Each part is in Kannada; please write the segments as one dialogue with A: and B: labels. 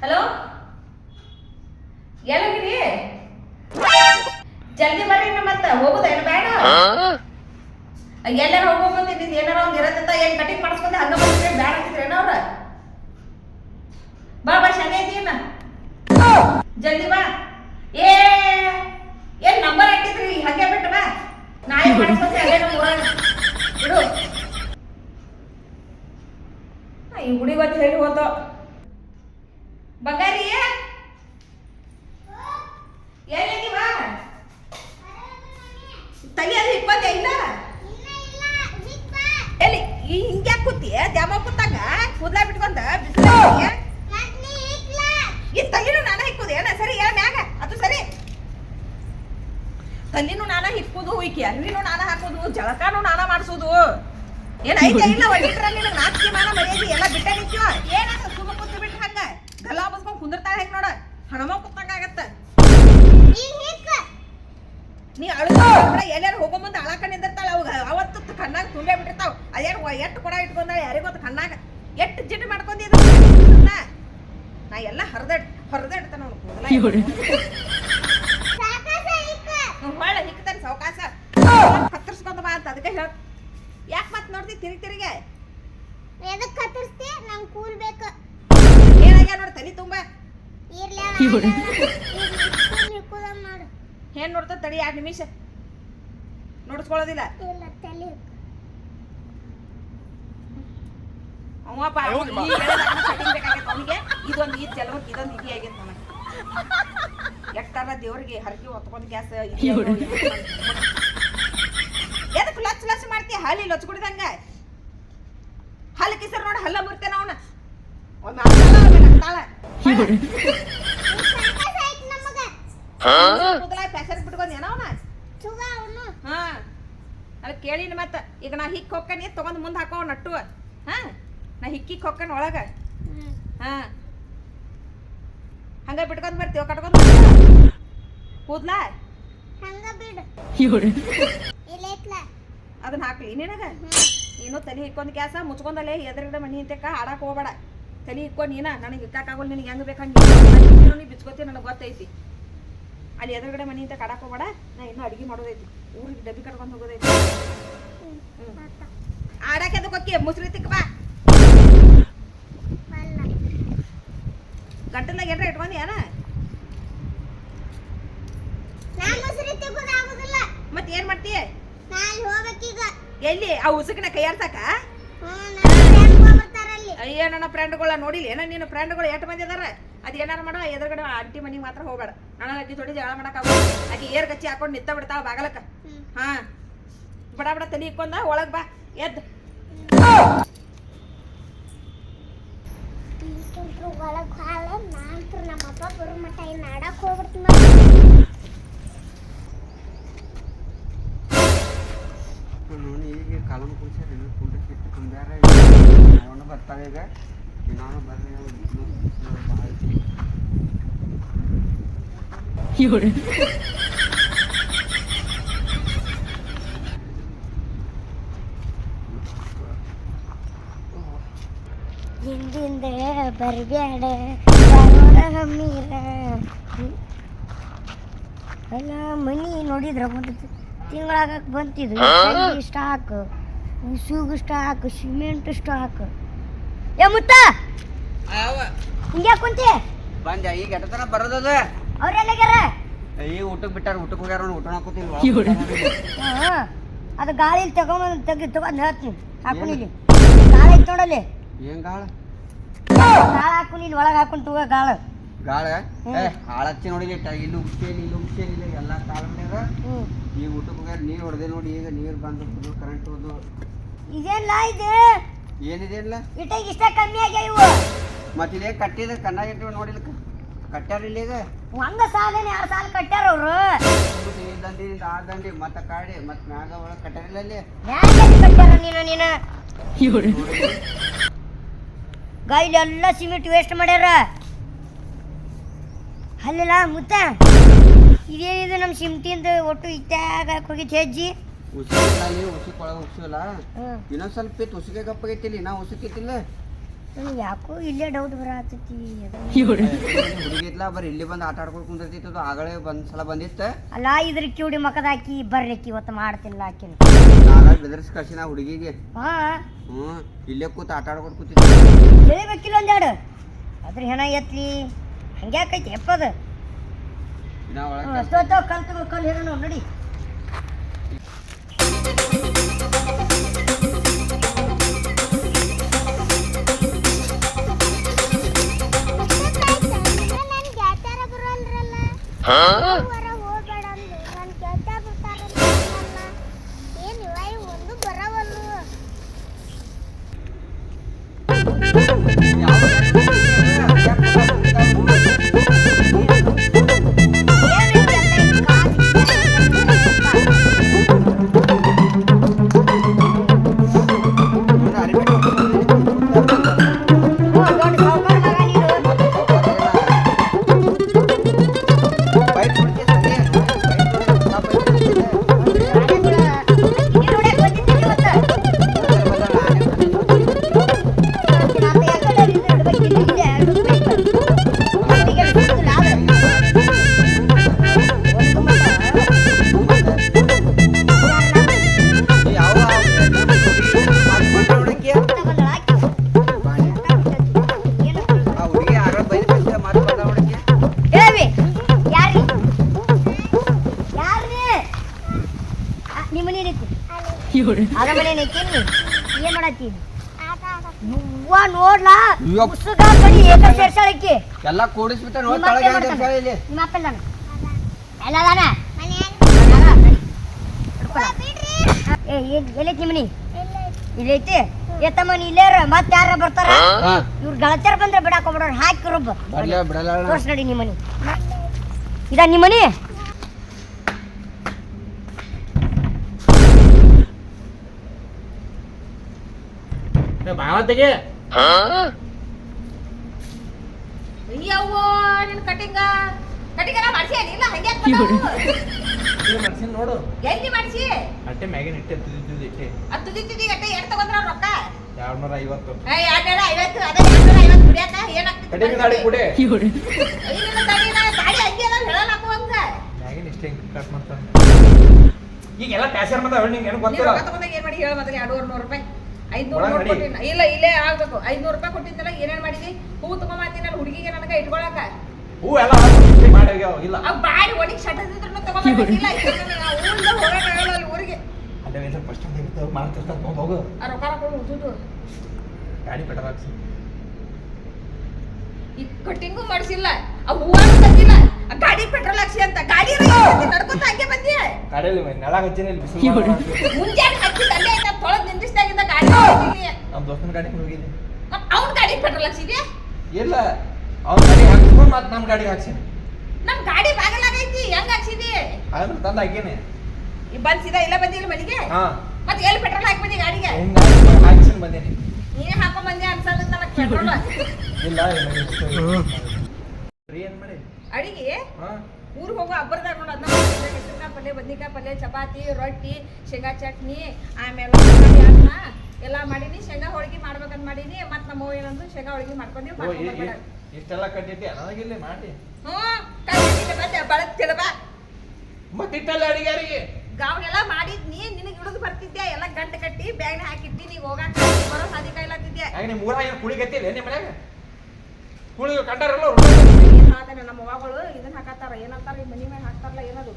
A: ಹಲೋ ಎಲ್ಲಗಿರಿ ಜಲ್ದಿ ಬರ್ರಿ ಮತ್ತ ಹೋಗುದೇನು ಬೇಡ ಎಲ್ಲಾರ ಹೋಗೋ ಮುಂದೆ ನಿಂದ ಏನಾರ ಒಂದ್ ಇರತ್ತ ಏನ್ ಕಟಿಂಗ್ ಮಾಡಿಸ್ಕೊಂಡೆ ಹಂಗ ಬಂದ್ರೆ ಬೇಡ ಅಂತಿದ್ರೇನ ಅವ್ರ ಬಾ ಬಾ ಶನಿ ಐತಿನ ಜಲ್ದಿ ಬಾ ಏ ಏನ್ ನಂಬರ್ ಹಾಕಿದ್ರಿ ಹಂಗೆ ಬಿಟ್ಟು ಬಾ ನಾಳೆ ಮಾಡಿಸ್ಕೊಂಡೆ ಅಲ್ಲೇ ನಮ್ಮ ಊರಾಗ ಇಡು ಆ, ಈ ಹುಡುಗಿ ಗೊತ್ತು ಹೇಳಿ ಹೋತೋ ಬಂಗಾರಿ ಇಪ್ಪತ್ತೇ ಇಲ್ಲ ಕೂತಿ ದ್ಯಾಮ ಕೂತಾಗ ಕೂದ್ಲಾ ಬಿಟ್ಕೊಂಡ ಬಿಸಿಲ ಈ ತಲೆನೂ ನಾನ ಹಿಕ್ಕುದು ಏನ ಸರಿ ಏನ ಮ್ಯಾಗ ಅದು ಸರಿ ತಲೆನೂ ನಾನ ಹಿಕ್ಕುದು ಈಕಿ ಅರಿವಿನೂ ನಾನ ಹಾಕೋದು ಜಳಕಾನು ನಾನ ಮಾಡಿಸೋದು ಏನ್ ಐತೆ ಇಲ್ಲ ಒಳ್ಳಿಟ್ರ ನಿನಗೆ ನಾಚಿಕೆ ಮಾನ ಮರ್ಯಾದೆ ಎಲ್ಲ ಬಿಟ್ಟ ನಿಂತೀವ ಏನಾಗ ಸುಮ್ಮ ಕೂತು ಬಿಟ್ಟು ಹಂಗ ಗಲ್ಲಾ ಬಸ್ಕೊಂಡ್ ಕುಂದಿರ್ತಾಳ ಹೆಂಗ್ ನೋಡ ಹಣಮ ಕೂತಂಗ ಆಗತ್ತ ನೀ ಅಳುದ ಎಲ್ಲಾರು ಹೋಗೋ ಮುಂದೆ ಅಳಕ ನಿಂದಿರ್ತಾಳ ಅವಾಗ ಅವತ್ತು ಕಣ್ಣಾಗ ತುಂಬೇ ಬಿಟ್ಟಿರ್ತಾವ ಅದೇನು ಎಟ್ಟು ಕೊಡ ಇಟ್ಕೊಂಡ ಯಾರಿಗೂ ಕಣ್ಣಾಗ ಎಟ್ಟು ಜಿಡ್ ಮಾಡ್ಕೊಂಡಿದ್ದ ನಾ ಎಲ್ಲ ಹರಿದ ಹೊರದ ಇಡ್ತಾನ ಅವ್ನು ಕೂದಲ ಹೊಳ್ಳ ಹಿಕ್ತಾನೆ ಸಾವಕಾಶ ಹತ್ತರ್ಸ್ಕೊಂಡ್ ಬಾ ಅಂತ ಅದಕ್ಕೆ ಹೇಳ ಯಾಕೆ ನೋಡ್ತಿ ತಿರುಗಿ ತಿರುಗಿ.
B: ಎದಕ್ ಕತ್ತರಿಸ್ತಿ? ನಂಗ್ ಕೂಲ್ ಬೇಕು.
A: ಏನಾಗ್ಯ ನೋಡಿ ತಲೆ ತುಂಬ.
B: ಇರ್ಲಿ ಮಾಡು.
A: ಏನ್ ನೋಡ್ತಾ ತಡಿ ಎರಡು ನಿಮಿಷ. ನೋಡಿಸ್ಕೊಳ್ಳೋದಿಲ್ಲ.
B: ಇಲ್ಲ ತಲೆ
A: ಅವ ಪಾ ಅವ ಈ ಹೇಳಿದಾಗ ಕಟಿಂಗ್ ಅವನಿಗೆ. ಇದೊಂದು ಇದೊಂದು ಇದಿ ಆಗೈತೆ ನನಗೆ ಎಟ್ಟಾರ ದೇವ್ರಿಗೆ ಹರಕೆ ಹೊತ್ಕೊಂಡ್ ಗ್ಯಾಸ್ ಎದಕ್ಕೆ ಲಚ್ ಲಚ್ ಮಾಡ್ತೀಯ ಹಾಲಿ ಲಚ್ ಕುಡಿದಂಗ ಹಲ್ಲ ಕಿಸರ್ ನೋಡಿ ಹಲ್ಲ ಮುರ್ತೇನ ಅವನ.
B: ನಮಗ
A: ಕೂದಲ ಪ್ಯಾಸರ್ ಬಿಟ್ಕೊಂಡ್ ಏನೋ ಅವನ?
B: ಅವನು.
A: ಹಾ. ಅಲ್ಲಿ ಕೇಳಿನ ಮತ್ತ. ಈಗ ನಾ ಹಿಕ್ ಹೊಕ್ಕನಿ ತಗೊಂಡ್ ಮುಂದ್ ಹಾಕೋ ನಟ್ಟು ಹಾ? ನಾ ಹಿಕ್ಕಿಕ್ ಹೊಕ್ಕನ್ ಒಳಗ. ಹಾ. ಹಂಗ ಬಿಟ್ಕೊಂಡ್ ಬರ್ತೀವ ಕಟ್ಕೊಂಡ್ ಕೂದ್ಲಾ?
B: ಹಂಗ ಬಿಡು.
A: ಅದನ್ನ ಹಾಕ್ಲಿ. ನಿನಗ? ನೀನು ತಲೆ ಇಕ್ಕೊಂದು ಕ್ಯಾಸ ಮುಚ್ಕೊಂಡಲ್ಲೇ ಎದುರುಗಡೆ ಮನಿ ಅಂತಕ ಆಡಕ್ ಹೋಗ್ಬೇಡ. ತಲೆ ಇಕ್ಕೊಂಡು ನೀನ ನನಗೆ ಇಕ್ಕಾಗಲ್ಲ ನಿನಗೆ ಹೆಂಗ್ ಬೇಕು ನೀ ಬಿಚ್ಕೋತಿ ನನಗೆ ಗೊತ್ತೈತಿ. ಅಲ್ಲಿ ಎದುರುಗಡೆ ಮನಿ ಅಂತ ಕಾಡಕ್ ಹೋಗ್ಬೇಡ. ನಾ ಇನ್ನೂ ಅಡಿಗೆ ಮಾಡೋದೈತಿ. ಊರಿಗೆ ಡಬ್ಬಿ ಕಟ್ಕೊಂಡು ಹೋಗೋದೈತಿ. ಆಡಕ್ಕೆ ಅದಕ್ಕೆ ಹೋಗಿ ಮುಸ್ರಿ ತಿಕ್ಕ ಬಾ. ಗಂಟಲ್ದಾಗ ಏನ್ರ ಇಟ್ಕೊಂಡಿ ಏನ? ಮತ್ತೆ ಏನ್ ಮಾಡ್ತೀಯ? ಎಲ್ಲಿ? ಆ ಉಸುಕಿನ
B: ಹೋಗ್ಬರ್ತಾರಲ್ಲಿ
A: ಅಯ್ಯ ನನ್ನ ಫ್ರೆಂಡ್ಗಳ ನೋಡಿಲ್ಲ. ಏನೋ ನಿನ್ನ ಫ್ರೆಂಡ್ಗಳು ಎಷ್ಟು ಮಂದಿ ಅದಾರ? ಅದು ಏನಾರ ಮಾಡೋ. ಎದುರುಗಡೆ ಆಂಟಿ ಮನಿಗೆ ಮಾತ್ರ ಹೋಗ್ಬೇಡ. ನನ್ನ ಅಕ್ಕಿ ಜೋಡಿ ಜಗಳ ಮಾಡಕ್ ಆಕೆ ಏರ್ ಗಚ್ಚಿ ಹಾಕೊಂಡು ನಿತ್ತ ಬಿಡ್ತಾಳ ಬಾಗಲಕ್ಕ. ಹಾಂ. ಬಡ ಬಡ ತಲೆ ಇಕ್ಕೊಂದ ಒಳಗೆ ಬಾ. ಎದ್ದು.
B: ಒಳಗೆ ಹಾಲ ನಮ್ಮ ಅಪ್ಪ ಬರೋ ಮಟ್ಟ ಇನ್ನು ಆಡಕ್ಕೆ ಹೋಗ್ಬಿಡ್ತೀನಿ
C: ನೋಡಿ ಈಗ ಕಾಲಮ್ ಇನ್ನೂ ಕುಂಡ ಕಿಟ್ಟು ಅವನು ಬರ್ತಾವೆ ಈಗ. ನಾನು ಬರಲಿ
B: ಹಿಂದಿಂದ ಬರ್ಬ್ಯಾಡ ಮೀರ. ಅಲ್ಲ, ಮನಿ ನೋಡಿದ್ರ? ಒಂದು ತಿಂಗಳಾಗಕ್ ಬಂತಿದ್ರು ಸ್ಟಾಕ್ ಉಸುಗು ಸ್ಟಾಕ್ ಸಿಮೆಂಟ್ ಸ್ಟಾಕ್ ಏ ಮುತ್ತ! ಹಿಂಗ್ಯಾ ಕುಂತಿ?
C: ಬಂದ. ಈಗ ಎಟ್ಟತನ ಬರೋದದ
B: ಅವ್ರೆಲ್ಲಾಗ್ಯಾರ
C: ಈಗ ಊಟಕ್ಕೆ ಬಿಟ್ಟಾರ ಊಟಕ್ಕೆ ಹೋಗ್ಯಾರ ಊಟ. ಹಾಕೋತಿಲ್ವಾ
B: ಹಾ. ಅದು ಗಾಳಿ ತಗೊಂಬಂದು ತೆಗಿ ತಗೊಂಡು ಹೇಳ್ತೀನಿ ಹಾಕೊಂಡು ಇಲ್ಲಿ. ಗಾಳಿ ಐತೆ ನೋಡಲ್ಲಿ.
C: ಏನ್ ಗಾಳ?
B: ಗಾಳ ಹಾಕೊಂಡು ಇಲ್ಲಿ ಒಳಗೆ ಹಾಕೊಂಡು ತಗೋ ಗಾಳ.
C: ಗಾಳ. ಏ ಹಾಳಚ್ಚಿ ನೋಡಿಲಿ ಇಲ್ಲಿ ಉಗ್ಸೇಲಿ ಇಲ್ಲಿ ಉಗ್ಸೇಲಿ ಇಲ್ಲ ಎಲ್ಲ
B: ಕಾಲಮ್ನಾಗ
C: ಈಗ ಊಟಕ್ಕೆ ನೀರು ಹೊಡೆದೆ ನೋಡಿ ಈಗ ನೀರು ಬಂದು ಕರೆಂಟ್ ಹೋದು.
B: ಇದೆಲ್ಲ ಇದೆ?
C: ಏನಿದೆ ಇಲ್ಲ?
B: ಇಟ್ಟ ಇಷ್ಟ ಕಮ್ಮಿ ಆಗ್ಯಾವ ಇವು?
C: ಮತ್ತೆ ಇದೇ ಕಟ್ಟಿದ ಕಣ್ಣಾಗ ಇಟ್ಟು ನೋಡಿಲ್ಲ ಕಟ್ಟ್ಯಾರ ಇಲ್ಲಿ ಈಗ?
B: ಒಂದ ಸಾಲೇನ ಎರಡು ಸಾಲ ಕಟ್ಟ್ಯಾರ ಅವರು.
C: ಈ ದಂಡಿನಿಂದ ಆ ದಂಡಿ ಮತ್ತೆ ಕಾಡಿ ಮತ್ತೆ ಮ್ಯಾಗ ಒಳಗೆ ಕಟ್ಟಾರಿಲ್ಲ ಅಲ್ಲಿ?
B: ಕಟ್ಟ್ಯಾರ ನೀನು ನೀನು? ಗೈಲಿ ಎಲ್ಲ ಸಿಮೆಂಟ್ ವೇಸ್ಟ್ ಮಾಡ್ಯಾರ. ಅಲ್ಲಿಲ್ಲ ಮುತ್ತ ಇದೇನಿದು ನಮ್ಮ ಸಿಮ್ಟಿಂದ ಒಟ್ಟು ಇತ್ತಾಗ ಹೋಗಿ ಹೆಜ್ಜಿ?
C: ಉಸಿರಿಲ್ಲ ನೀವು ಉಸಿಕ್ ಒಳಗೆ ಉಸಿಲ್ಲ ಇನ್ನೊಂದು ಸ್ವಲ್ಪ ಇತ್ತು ಉಸಿಗೆ ಗಪ್ಪಾಗೈತಿಲ್ಲ ನಾ ಉಸಿಕಿತ್ತಿಲ್ಲ
B: ನನಗೆ ಯಾಕೋ ಇಲ್ಲೇ ಡೌಟ್ ಬರತೈತಿ
C: ಹುಡುಗಿ ಇತ್ಲ ಬರೀ ಇಲ್ಲಿ ಬಂದು ಆಟ ಆಡ್ಕೊಂಡು ಕುಂದಿರ್ತಿತ್ತು ಅದು ಆಗಲೇ ಬಂದ ಸಲ ಬಂದಿತ್ತು.
B: ಅಲ್ಲ ಇದ್ರ ಕಿವಡಿ ಮಕದ ಹಾಕಿ ಬರ್ಲಿಕ್ಕೆ ಇವತ್ತು ಮಾಡ್ತಿಲ್ಲ ಆಕಿನ.
C: ನಾಗ ಬೆದರ್ಸ್ ಕಳ್ಸಿ ನಾ ಹುಡುಗಿಗೆ.
B: ಹಾ.
C: ಹ್ಞೂ ಇಲ್ಲೇ ಕೂತು ಆಟ ಆಡ್ಕೊಂಡು ಕೂತಿದ್ದೆ.
B: ತಿಳಿಬೇಕಿಲ್ಲ ಒಂದೆರಡು. ಅದ್ರ ಹೆಣ ಎತ್ಲಿ. ಹಂಗ್ಯಾಕೈತಿ
C: ಒಳಗೆ
B: ಅಷ್ಟೊತ್ತ ಕಲ್ ಹೇಳೋಣ ನಡಿ. ದೊಡ್ಡ ಯವ್ವ ನೋಡ್ಲಾ
C: ಯಪ್ಪ.
B: ಉಸುಗ ಕಡಿ ಏಕ ಸೇರ್ಸಾಳಕ್ಕಿ.
C: ಎಲ್ಲ ಕೂಡಿಸ್ಬಿಟ್ಟ ನೋಡಿ ತಳಗೆ? ಇಲ್ಲಿ.
B: ನಿಮ್ಮ ಅಪ್ಪ ಎಲ್ಲಾನ ಎಲ್ಲ ಅದಾನ? ಏ ಎಲ್ಲೈತಿ ಇಲ್ಲೈತಿ ನೀ ಇಲ್ಲೇ ಮತ್ತೆ ಯಾರ ಬರ್ತಾರ? ಇವ್ರ ಗಳಚಾರ ಬಂದ್ರೆ ಬಿಡಾಕ ಬಿಡೋರು ಹಾಕಿ ರುಬ್ಬ. ತೋರ್ಸ್ ನಡಿ ನಿಮ್ಮ ಮನಿ ಇದ ನಿಮ್ಮ ಮನಿ
D: ಭಾವತೆಗೆ
A: ಅಯ್ಯವ್ವ ನಿನ್ ಕಟಿಂಗ. ಕಟಿಂಗ ಮಾಡ್ಸಿ ಇಲ್ಲ ಹಂಗೆ
D: ನೋಡು.
A: ಎಲ್ಲಿ ಮಾಡ್ಸಿ?
D: ಅಟ್ಟೆ ಮ್ಯಾಗಿನ ಇಟ್ಟೆ ತುದಿ ಇಟ್ಟೆ
A: ಅದು ತುದಿತ್ತಿದಿ ಗಟ್ಟ ಎಷ್ಟು ತಗೊಂಡ್ರ ರೊಕ್ಕ?
D: ಎರಡ್ ನೂರ ಐವತ್ತು
A: ಏ, ಎರಡ್ನೂರ ಐವತ್ತು ಅದೇ ಎರಡ್ನೂರ ಐವತ್ತು ಕುಡಿಯಾಕ
D: ಕುಡೆ.
A: ಹಂಗೆ ಹೇಳಲ್ಲ ಹಂಗ.
D: ಮ್ಯಾಗಿನ ಇಷ್ಟೇ ಕಟ್ ಮಾಡ್ತಾನೆ. ಈಗೆಲ್ಲ ಪ್ಯಾಸರ್ ಬಂದ ನಿಂಗೆ ಏನು ಗೊತ್ತಿಲ್ಲ.
A: ತಗೊಂಡಾಗ ಏನ್ ಮಾಡಿ? ಹೇಳ ಮತ್ತೆ ಎರಡೂವರೆ ನೂರು ರೂಪಾಯಿ. ಐದ್ನೂರು ಕೊಟ್ಟಿನ ಇಲ್ಲ ಇಲ್ಲೇ ಆಗ್ಬೇಕು. ಐದ್ನೂರು ರೂಪಾಯಿ ಕೊಟ್ಟಿದ್ದಲ್ಲ ಏನೇನ್ ಮಾಡಿದಿ? ಹೂ ತಗೊಂಬಂದಿನ ಹುಡುಗಿಗೆ ನನಗ ಇಟ್ಕೊಳಕ.
D: ಹೂ ಎಲ್ಲ. ಇಲ್ಲ
A: ಅವ್ ಬಾಡಿ ಒಣಗಿ ಶಟ್ಟಿದ್ರು ತಗೊಂಬಂದಿಲ್ಲ ಊರಿಂದ ಹೋಗಕ್ ಆಗಲ್ಲ ಅಲ್ಲಿ ಊರಿಗೆ.
D: ಅಲ್ಲೇ ಎಲ್ಲ ಫಸ್ಟ್ ಟೈಮ್ ಮಾಡ್ತಿರ್ತಾರೆ ತಗೊಂಡ್ ಹೋಗು.
A: ಆ ರೊಕ್ಕ
D: ಗಾಡಿ ಪೆಟ್ರೋಲ್ ಹಾಕ್ಸಿ.
A: ಈ ಕಟ್ಟಿಂಗು ಮಾಡಿಸಿಲ್ಲ. ಆ ಹೂವ ತಂದಿಲ್ಲ ಆ ಗಾಡಿ ಪೆಟ್ರೋಲ್ ಹಾಕ್ಸಿ ಅಂತ. ಗಾಡಿ ನಡ್ಕೊತ ಹಂಗೆ ಬಂದಿ
D: ಗಾಡಿಯಲ್ಲಿ ನೆಲ ಹಚ್ಚಿನ
A: ಮುಂಜಾನೆ ಹಚ್ಚಿದ
D: ನಮ್ಮ ದೋಸ್ತನ ಗಾಡಿ
A: ಹೋಗಿದೆ ಅವ್ನ ಗಾಡಿ ಪೆಟ್ರೋಲ್ ಹಾಕ್ಸಿದ್ಯಾ
D: ಇಲ್ಲ ಅವ್ನ ಗಾಡಿ ಹಾಕ್ಸ್ಕೊಂಡು ಮತ್ತೆ ನಮ್ಮ ಗಾಡಿ ಹಾಕ್ಸಿನಿ.
A: ನಮ್ಮ ಗಾಡಿ ಬಾಗಲಾಗೈತಿ ಹೆಂಗ್ ಹಾಕ್ಸಿದಿ?
D: ಅದನ್ನ ತಂದ ಹಾಕೀನಿ.
A: ಈ ಬಂದ್ ಸೀದಾ ಇಲ್ಲ ಬಂದಿಲ್ಲ ಮನೆಗೆ?
D: ಹಾ.
A: ಮತ್ತೆ ಎಲ್ಲಿ ಪೆಟ್ರೋಲ್ ಹಾಕಿ ಬಂದಿ ಗಾಡಿಗೆ?
D: ಹಾಕ್ಸಿನಿ ಬಂದೀನಿ.
A: ನೀನೇ ಹಾಕೊಂಡ್ ಬಂದೆ ಅನ್ಸಲ್ಲ ನನಗೆ ಪೆಟ್ರೋಲ್?
D: ಇಲ್ಲ ಏನ್ ಮಾಡಿ?
A: ಅಡಿಗೆ?
D: ಹಾ.
A: ಊರಿಗೆ ಹೋಗೋ ಹಬ್ಬರದಾಗ ನೋಡ ಅದನ್ನ ಹೆಸರುಕಾಯಿ ಪಲ್ಯ ಬದ್ನಿಕಾಯಿ ಪಲ್ಯ ಚಪಾತಿ ರೊಟ್ಟಿ ಶೇಂಗಾ ಚಟ್ನಿ ಆಮೇಲೆ ಎಲ್ಲ ಮಾಡೀನಿ ಶೇಂಗಾ ಹೋಳಿಗೆ ಮಾಡ್ಬೇಕಂತ ಮಾಡೀನಿ ಮತ್ತೆ ನಮ್ಮ ಅವ್ವ ಏನಂದ್ರು ಶೇಂಗಾ ಹೋಳಿಗೆ ಮಾಡ್ಕೊಂಡಿ
D: ಇಷ್ಟೆಲ್ಲ ಕಟ್ಟಿದ್ದೆ ನನಗಿಲ್ಲಿ ಮಾಡಿ.
A: ಹ್ಞೂ ಮತ್ತೆ
D: ಇಟ್ಟಲ್ಲ ಅಡಿಗಾರಿಗೆ?
A: ಗಾವನೆಲ್ಲ ಮಾಡಿದ್ನಿ ನಿನಗೆ ಹಿಡಿದು ಬರ್ತಿದ್ದೆ ಎಲ್ಲ ಗಂಟು ಕಟ್ಟಿ ಬ್ಯಾಗ್ನ ಹಾಕಿಟ್ಟಿ ನೀವು ಹೋಗಾಕ ಬರೋ ಸಾದಿ ಕಾಯ್ಲತ್ತಿದ್ದೆ
D: ಹಾಗೆ ನಿಮ್ಮ ಊರಾಗ ಏನು ಕುಳಿ ಗತ್ತಿಲ್ಲ ನಿಮ್ಮ ಮನ್ಯಾಗ ಕುಳಿ ಕಂಡಾರಲ್ಲ
A: ಏನ್ ನಮ್ಮ ಅವ್ವಗಳು ಇದನ್ನ ಹಾಕತ್ತಾರ ಏನಂತಾರ ಈ ಮನಿ ಮೇಲೆ ಹಾಕ್ತಾರಲ್ಲ ಏನದು?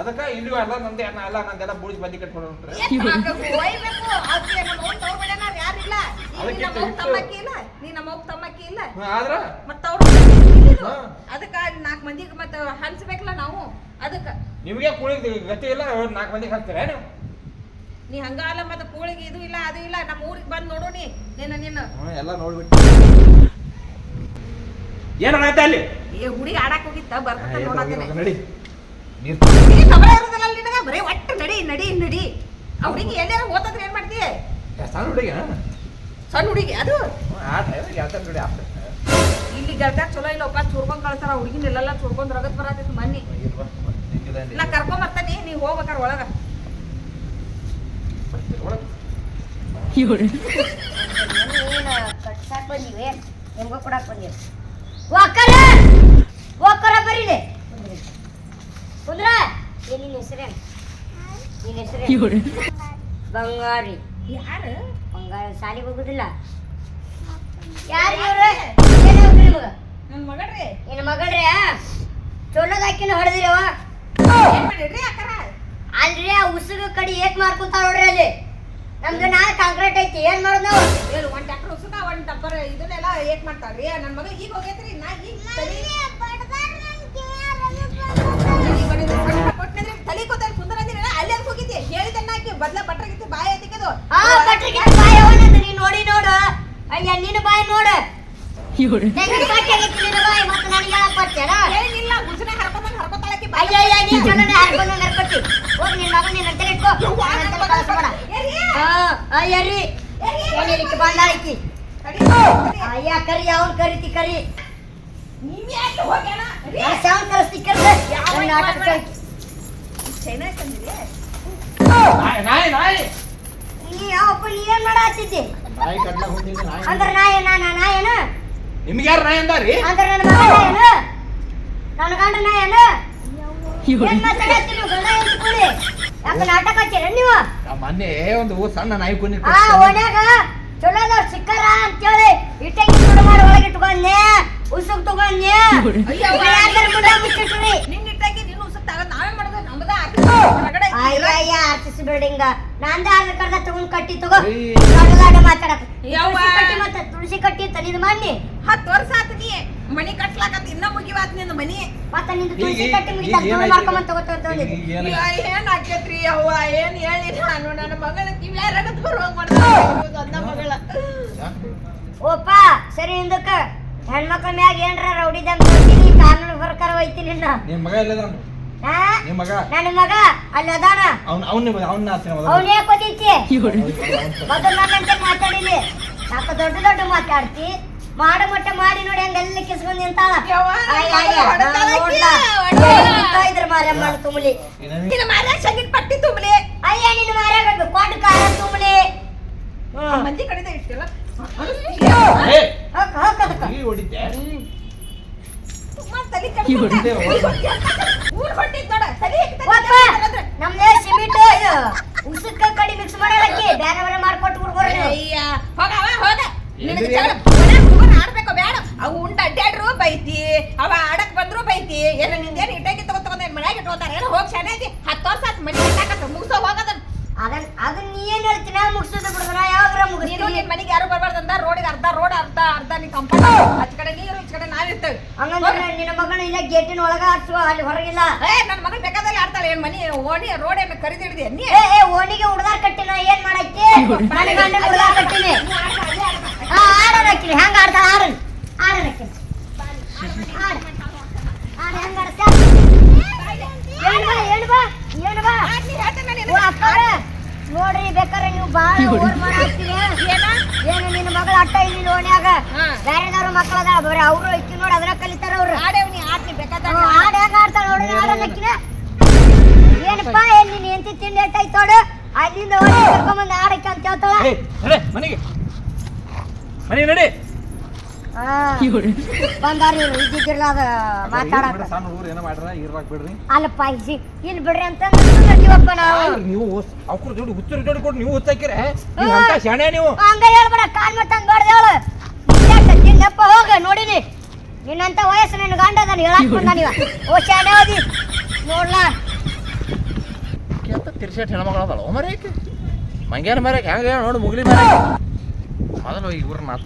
D: ಅದಕ್ಕ ಇಲ್ಲಿ ಎಲ್ಲ ನಂದೆ ಅನ್ನ ಎಲ್ಲ ನಂದೆಲ್ಲ ಬೂಜ್ ಬಂದಿ ಕಟ್ಕೊಂಡು ಹೊಂಟ್ರೆ ಆದ್ರ?
A: ಮತ್ತ ಅವ್ರು ಇಲ್ಲಿದು.
D: ಹಾ.
A: ಅದಕ್ಕ ನಾಲ್ಕು ಮಂದಿಗೆ ಮತ್ತ ಹಂಚ್ಬೇಕಲ್ಲ ನಾವು? ಅದಕ್ಕ.
D: ನಿಮಗೆ ಕೂಳಿಗೆ ಗತಿ ಇಲ್ಲ ನಾಲ್ಕು ಮಂದಿಗೆ ಹಾಕ್ತೀರ ನೀವು
A: ನೀ ಹಂಗ ಅಲ್ಲ ಮತ್ತ ಕೂಳಿಗೆ ಇದು ಇಲ್ಲ ಅದು ಇಲ್ಲ. ನಮ್ಮ ಊರಿಗೆ ಬಂದ್ ನೋಡೋಣಿ ನಿನ್ನ ನಿನ್ನ.
D: ಎಲ್ಲ ನೋಡ್ಬಿಟ್ಟು. ಏನಾಗತ್ತೆ ಅಲ್ಲಿ?
A: ಏ ಹುಡುಗಿ ಆಡಕ್ ಹೋಗಿತ್ತ? ಬರ್ತದ
D: ಏನ್
A: ನೋಡತ್ತೇನೆ
D: ಹೋಗಿರೋದು ನಡಿ. ನೀರ್
A: ಹುಡುಗಿ ತಬಲ ಇರೋದಿಲ್ಲ ಅಲ್ಲಿ ನಿನಗ? ಬರೀ ಒಟ್ಟು ನಡಿ ನಡಿ ನಡಿ. ಆ ಹುಡುಗಿ ಎಲ್ಲಾರ ಓದತ್ರ ಏನ್ ಮಾಡ್ತಿ?
D: ಸಣ್ಣ ಹುಡುಗಿ
A: ಸಣ್ಣ ಹುಡುಗಿ ಅದು?
D: ನೋಡಿ ಆಟ
A: ಇಲ್ಲಿ ಗೆಳತ್ಯಾಗ ಚಲೋ ಇಲ್ಲ ಒಪ್ಪ ಚೂರ್ಕೊಂಡ್ ಕಳ್ಸಾರ ಹುಡುಗಿನ ಇಲ್ಲೆಲ್ಲ ಚೂರ್ಕೊಂಡ್ ರಗತ್ ಬರತೈತಿ ಮನ್ನಿ. ನಾ ಕರ್ಕೊಂಡ್ ಬರ್ತಾನೆ ನೀವ್ ಹೋಗ್ಬೇಕಾರ ಒಳಗ.
B: ಕಟ್ಸಾಕ್ ಬಂದಿವೆ? ನಿಮ್ಗೂ ಕೊಡಾಕ್ ಬಂದಿವೆ. ಒಕ್ಕರ ಒಕ್ಕರ ಬರೀಲಿ! ಕುಂದ್ರಿ. ಕುಂದ್ರ ಏನ್ ನಿನ್ನ ಹೆಸರೇನು? ನಿನ್ನ ಹೆಸರೇನು? ಬಂಗಾರಿ.
A: ಯಾರು?
B: ಬಂಗಾರ ಸಾಲಿಗೆ ಹೋಗುದಿಲ್ಲ. ಯಾರು? ಇವ್ರು? ಏನು ಹೋಗ್ರಿ ನಿಮಗ?
A: ನನ್ ಮಗಳ್ರಿ.
B: ನಿನ್ನ ಮಗಳ್ರಿ ಹೊಡೆದಿರವ? ಅಲ್ರಿ ಆ ಉಸುಗ ಕಡಿ ಏಕ್ ಮಾಡ್ಕೊಂತಾರ ನೋಡ್ರಿ ಅಲ್ಲಿ. ನಮ್ದು ನಾಳೆ ಕಾಂಕ್ರೀಟ್ ಐತಿ ಏನ್ ಮಾಡೋದು ನಾವು?
A: ಏಳು ಒಂದ್ ಟ್ಯಾಕ್ಟರ್ ಉಸುಕ ಒಂದ್ ಡಬ್ಬರ್ ಇದನ್ನೆಲ್ಲ ಏಕ್ ಮಾಡ್ತಾರ್ರಿ ನನ್ ಮಗ ಈಗ ಹೋಗೈತ್ರಿ ನಾ ಈಗ ತಲಿ ಕೊಟ್ಟನಂದ್ರೆ ತಲಿ ಸುಂದರ ಅಂದ್ರೆ ಅಲ್ಲಿ ಅಲ್ಲಿ ಹೋಗಿದ್ದೆ ಹೇಳಿದನ್ನ ಹಾಕಿ ಬದ್ಲ ಬಟ್ರಗಿತ್ತು ಬಾಯಿ ಎತ್ತಿಕದು
B: ಆ ಬಟ್ರಿಗೆ ಬಾಯಿ ಅವನಂತ ನೀನ್ ನೋಡಿ ನೋಡು. ಅಯ್ಯ ನಿನ್ನ ಬಾಯಿ ನೋಡು. ನಿನ್ನ ಬಾಯಿ ಮತ್ತೆ ನನಗೆ ಹೇಳಕ್
A: ಹರ್ಕೊಂಡ್ ಹರ್ಕೊತಾಳಕಿ
B: ಅಯ್ಯ ಅಯ್ಯ ನೀ ಚಂದನೆ ಹಾರ್ಕೊಂಡು ನಡ್ಕೊತಿ ಹೋಗಿ ನಿನ್ನ ಮಗ ನಿನ್ನ ಹತ್ರ ಇಟ್ಕೋ. ನನ್ನ ಹತ್ರ ಕಳ್ಸ್ಬೇಡ. ಹಾ ಅಯ್ಯ ರೀ ಏನಿಲಿಕ್ಕೆ ಬಂದಾಳಿಕಿ ಅಯ್ಯ ಕರಿ ಅವ್ನ್ ಕರಿತಿ ಕರಿ. ಶಾವನ್ ಕರೆಸ್ತಿ
D: ನಾಟಕ
B: ನೀ ಯಾವಪ್ಪ ನೀ ಏನ್
D: ನಾಯಿ
B: ಅಂದ್ರ ನಾಯಿ ನಾ
D: ನಿಮ್ಗೆ ಯಾರು ನಾಯಿ ಅಂದಾರಿ?
B: ಅಂದ್ರ ನನ್ನ ಮಗ ಏನು ನನ್ನ ಗಂಡ ನಾಯೇನ? ಏನ್ ಮಾತಾಡತ್ತಿ ನೀವು ಗಂಡ ಎಂತ್ಕೊಳ್ಳಿ ಯಾಕ ನಾಟಕ ಹಚ್ಚಿರ ನೀವು?
D: ಆ ಮೊನ್ನೆ ಒಂದು ಸಣ್ಣ ನಾಯಿ
B: ಆ ಓಣ್ಯಾಗ ಚಲೋದವ್ರು ಸಿಕ್ಕಾರ ಅಂತೇಳಿ ಇಟ್ಟಂಗಿ ಸುಡು ಮಾಡಿ ಒಳಗೆ ಇಟ್ಕೊಂಡೆ ಉಸುಕ್ ತಗೊಂಡೆ ಅಯ್ಯ ಅಯ್ಯ ಆರ್ಟಿಸ್ ಬಿಲ್ಡಿಂಗ್. ನಂದ ಕರ್ದ ತಗೊಂಡ್ ಕಟ್ಟಿ ತಗೋ. ಮಾತಾಡಕ್.
A: ಯವ್ವ.
B: ತುಳಸಿ ಕಟ್ಟಿ ಮತ್ತೆ ತುಳಸಿ ಕಟ್ಟಿ ತನಿದ್ ಮಾಡಿ
A: ಹತ್ತು ವರ್ಷ ಆತದಿ. ನೀ ಮನಿ ಕಟ್ಲಾಕತ್ ಇನ್ನ ಮುಗಿವಾತ್ನಿಂದ ಮನಿ
B: ಮತ್ತೆ ನಿಂದು
D: ಈಗ-
B: ತುಳಸಿ ಕಟ್ಟಿ ಮುಗಿತ
D: ಈಗ
B: ಮಾಡ್ಕೊಂಡು ತಗೋತಂದಿ?
A: ಏನ್ ಆಕೇತ್ರಿ ಅವ್ವ? ಏನ್ ಹೇಳಿ ನಾನು? ನನ್ನ ಮಗಳ ಕಿವ್ಯಾರಗತ್ ಬರುವಂಗ್ ಮಾಡ್ತಾರೆ? ನನ್ನ ಮಗಳ.
B: ಓಪ ಸರಿ ಹಿಂದಕ್ಕ. ಹೆಣ್ಮಕ್ಳ ಮ್ಯಾಗ ಏನ್ರ ರೌಡಿ ದಮ್ ತೋರ್ಸಿನಿ ಕಾನೂನು ಪ್ರಕಾರ ಹೋಯ್ತಿ ನಿನ್ನ
D: ನಿಮ್ ಮಗ ಎಲ್ಲದ
B: ಹಾ?
D: ನಿಮ್ ಮಗ?
B: ನನ್ನ ಮಗ ಅಲ್ಲಿ ಅದಾನ.
D: ಅವ್ನ ಅವ್ನ ಅವ್ನ
B: ಅವ್ನ ಯಾಕೆ ಕೊದೈತಿ ಮೊದಲು ನನ್ನಂತೆ ಮಾತಾಡಿಲಿ ಸಾಕು ದೊಡ್ಡ ದೊಡ್ಡ ಮಾತಾಡ್ತಿ. ಮಾಡ ಮಟ್ಟ ಮಾಡಿ ನೋಡಿ ಹಂಗೆಲ್ಲ ಕಿಸ್ಕೊಂಡ್ ನಿಂತಾಳ ಇದ್ರ ಮಾರಮ್ಮ ತುಂಬಲಿ
A: ನಿನ್ನ ಮಾರ್ಯಾಗ ಸಂಗೀತ ಪಟ್ಟಿ ತುಂಬಲಿ
B: ಅಯ್ಯ ನಿನ್ನ ಮಾರ್ಯಾಗ ಕೊಂಡು ಕಾರ ತುಂಬಲಿ
A: ಮಂದಿ ಕಡೆದ ಇಟ್ಟಿಲ್ಲ
B: ನಮ್ದೇ ಸಿಮೆಂಟ್ ಇದು ಕಡಿ ಮಿಕ್ಸ್ ಮಾಡಲಕ್ಕಿ ಬೇರೆ ಬೇರೆ ಮಾಡ್ಕೊಟ್ಟು ಬಿಡ್ಬೋರಿ
A: ಅಯ್ಯ ಹೋಗವ ಹೋಗ. ನಿನಗೆ ಕರಿದಿಡಿದೆ ನೀ?
B: ಏ ಏ ಓಣಿಗೆ ಉಡ್ದಾರ್ ಕಟ್ಟಿನ ಏನ್ ಮಾಡಕ್ಕೆ ನನ್ನ ಗಂಡ ಉಡ್ದಾರ್ ಕಟ್ಟಿನಿ. ಹಾ ಆಡನ್ ಹಾಕಿನಿ. ಹೆಂಗ ಆಡ್ತಾಳ ಆಡನ್ ಹಾಕಿನಿ. ಆಡ ಆಡ ಹೆಂಗ ಆಡ್ತಾ? ಏನ್ ಬಾ ಏನ್ ಬಾ ಏನ್ ಬಾ? ಓ ಅಕ್ಕಾರ ನೋಡ್ರಿ ಬೇಕಾರೆ ನೀವು ಬಾಳ ಓಡ್ ಮಾಡಾಕ್ತೀರಿ
A: ಏನ
B: ಏನು ನಿನ್ನ ಮಗಳ ಅಟ್ಟ ಇಲ್ಲಿ ಓಣ್ಯಾಗ. ಬೇರೆದವ್ರ ಮಕ್ಕಳ ಅದ ಬರೀ ಅವರು ಇಕ್ಕಿ ನೋಡಿ ಅದ್ರಾಗ ಕಲಿತಾರ ಅವ್ರು.
A: ಆಡೇವ್ ನೀ ಆಡ್ನಿ ಬೇಕಾದ
B: ಆಡ ಹೆಂಗ ಆಡ್ತಾಳ ನೋಡಿ ಆಡ ಏನಪ್ಪ ಏನ್ ನೀನ್ ಎಂತಿ ತಿಂಡಿ ನೋಡು ಅಲ್ಲಿಂದ ಓಡಿ ಕರ್ಕೊಂಬಂದು ಆಡಕ್ಕೆ ಅಂತ ಹೇಳ್ತಾಳ
D: ಏ ನಡೆ ಮನೆಗೆ. ಮನೆಗೆ ನಡಿ.
B: ಬಂದಾರ ಇವ್ರು ಇದ್ದಿದ್ದಿರ್ಲ ಅದ ಮಾತಾಡಕ
D: ಸಣ್ಣ ಊರು ಏನೋ ಮಾಡ್ರ ಇರ್ಲಾಕ್ ಬಿಡ್ರಿ.
B: ಅಲ್ಲಪ್ಪ ಇಸಿ ಇಲ್ಲಿ ಬಿಡ್ರಿ ಅಂತ ಬರ್ತೀವಪ್ಪ ನಾವು.
D: ನೀವು ಅವ್ರ ಜೋಡಿ ಹುಚ್ಚರ ಜೋಡಿ ಕೊಟ್ಟು ನೀವು ಹುಚ್ಚಾಕಿರೆ ನೀವು ಅಂತ ಶಾಣೆ ನೀವು.
B: ಹಂಗ ಹೇಳ್ಬೇಡ ಕಾಲ್ ಮತ್ತಂಗ್ ಬೇಡ್ದೇವಳು ತಿನ್ನಪ್ಪ ಹೋಗ ನೋಡಿನಿ. ನಿನ್ನಂತ ವಯಸ್ಸು ನಿನ್ನ ಗಂಡ ನಾನು ಹೇಳಕ್ ಬಂದ ನೀವ. ಓ ಶಾಣೆ ಓದಿ ನೋಡ್ಲಾ?
D: ತಿರ್ಸೆಟ್ ಹೆಣ್ಮಗಳು ಅದಲ್ಲ ಮರೇಕೆ ಮಂಗ್ಯಾನ ಮರ್ಯಾಕೆ ಹೆಂಗ ನೋಡು ಮುಗಿಲಿ ಮರ ಮೊದಲು ಇವ್ರನ್ನ ಮಾತು